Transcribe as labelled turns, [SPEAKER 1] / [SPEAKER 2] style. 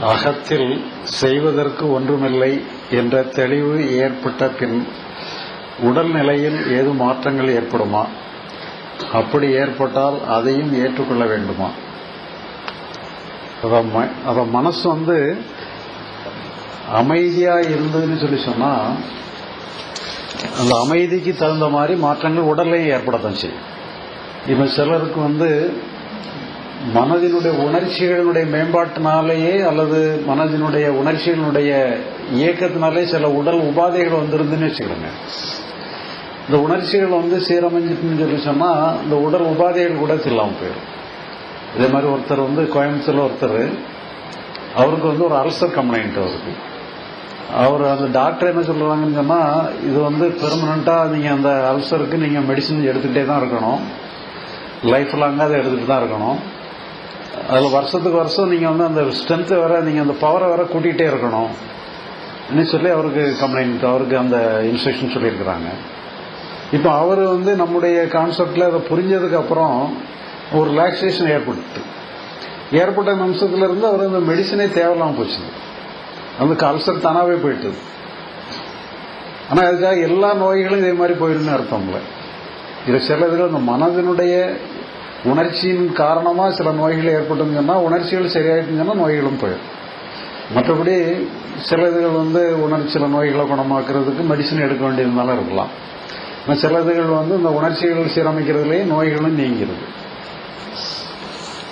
[SPEAKER 1] அகத்தில் செய்வதற்கு ஒன்றுமில்லை என்ற தெளிவு ஏற்பட்ட பின் உடல்நிலையில் ஏது மாற்றங்கள் ஏற்படுமா? அப்படி ஏற்பட்டால் அதையும் ஏற்றுக்கொள்ள வேண்டுமா? அத ம- அத மனசு வந்து அமைதியா இருந்ததுன்னு சொல்லி சொன்னா அந்த அமைதிக்கு தகுந்த மாதிரி மாற்றங்கள் உடல்லையும் ஏற்படத்தான் செய்யும். இப்ப சிலருக்கு வந்து மனதினுடைய உணர்ச்சிகளினுடைய மேம்பாட்டினாலேயே அல்லது மனதினுடைய உணர்ச்சிகளினுடைய இயக்கத்தினாலே சில உடல் உபாதைகள் வந்துருந்துன்னு வச்சுக்கோங்க. இந்த உணர்ச்சிகள் வந்து சீரமைஞ்சிட்டுன்னு சொல்லி சொன்னால் இந்த உடல் உபாதைகள் கூட இல்லாமல் போயிடும். இதே மாதிரி ஒருத்தர் வந்து கோயம்புத்தூரில் ஒருத்தர் அவருக்கு வந்து ஒரு அல்சர் கம்ப்ளைண்ட் அவருக்கு அவர் அந்த டாக்டர் என்ன சொல்கிறாங்கன்னு சொன்னால் இது வந்து பெர்மனண்ட்டாக நீங்கள் அந்த அல்சருக்கு நீங்கள் மெடிசன் எடுத்துகிட்டே தான் இருக்கணும். லைஃப் லாங்காக அதை எடுத்துகிட்டு தான் இருக்கணும். அதில் வருஷத்துக்கு வருஷம் நீங்கள் வந்து அந்த ஸ்ட்ரென்த்தை வர நீங்கள் அந்த பவரை வர கூட்டிகிட்டே இருக்கணும். அப்படின்னு சொல்லி அவருக்கு கம்ப்ளைண்ட் அவருக்கு அந்த இன்ஸ்ட்ரக்ஷன் சொல்லியிருக்கிறாங்க. இப்போ அவர் வந்து நம்முடைய கான்செப்டில் அதை புரிஞ்சதுக்கு அப்புறம் ஒரு ரிலாக்ஸேஷன் ஏற்பட்டு ஏற்பட்ட நிமிஷத்துலேருந்து அவர் அந்த மெடிசனே தேவையில்லாமல் போச்சு அந்த அல்சர் தானாகவே போயிட்டு ஆனால் அதுக்காக எல்லா நோய்களும் இதே மாதிரி போயிருன்னு அர்த்தம் இல்லை. இது சில இதில் அந்த மனதினுடைய உணர்ச்சியின் காரணமாக சில நோய்கள் ஏற்பட்டுங்கன்னா உணர்ச்சிகள் சரியாயிட்டுங்கன்னா நோய்களும் போயிடும். மற்றபடி சில இதுகள் வந்து உணர்ச்சி சில நோய்களை குணமாக்குறதுக்கு மெடிசன் எடுக்க வேண்டியதுனால இருக்கலாம். ஆனால் சில இதுகள் வந்து இந்த உணர்ச்சிகள் சீரமைக்கிறதுலேயே நோய்களும் நீங்கிறது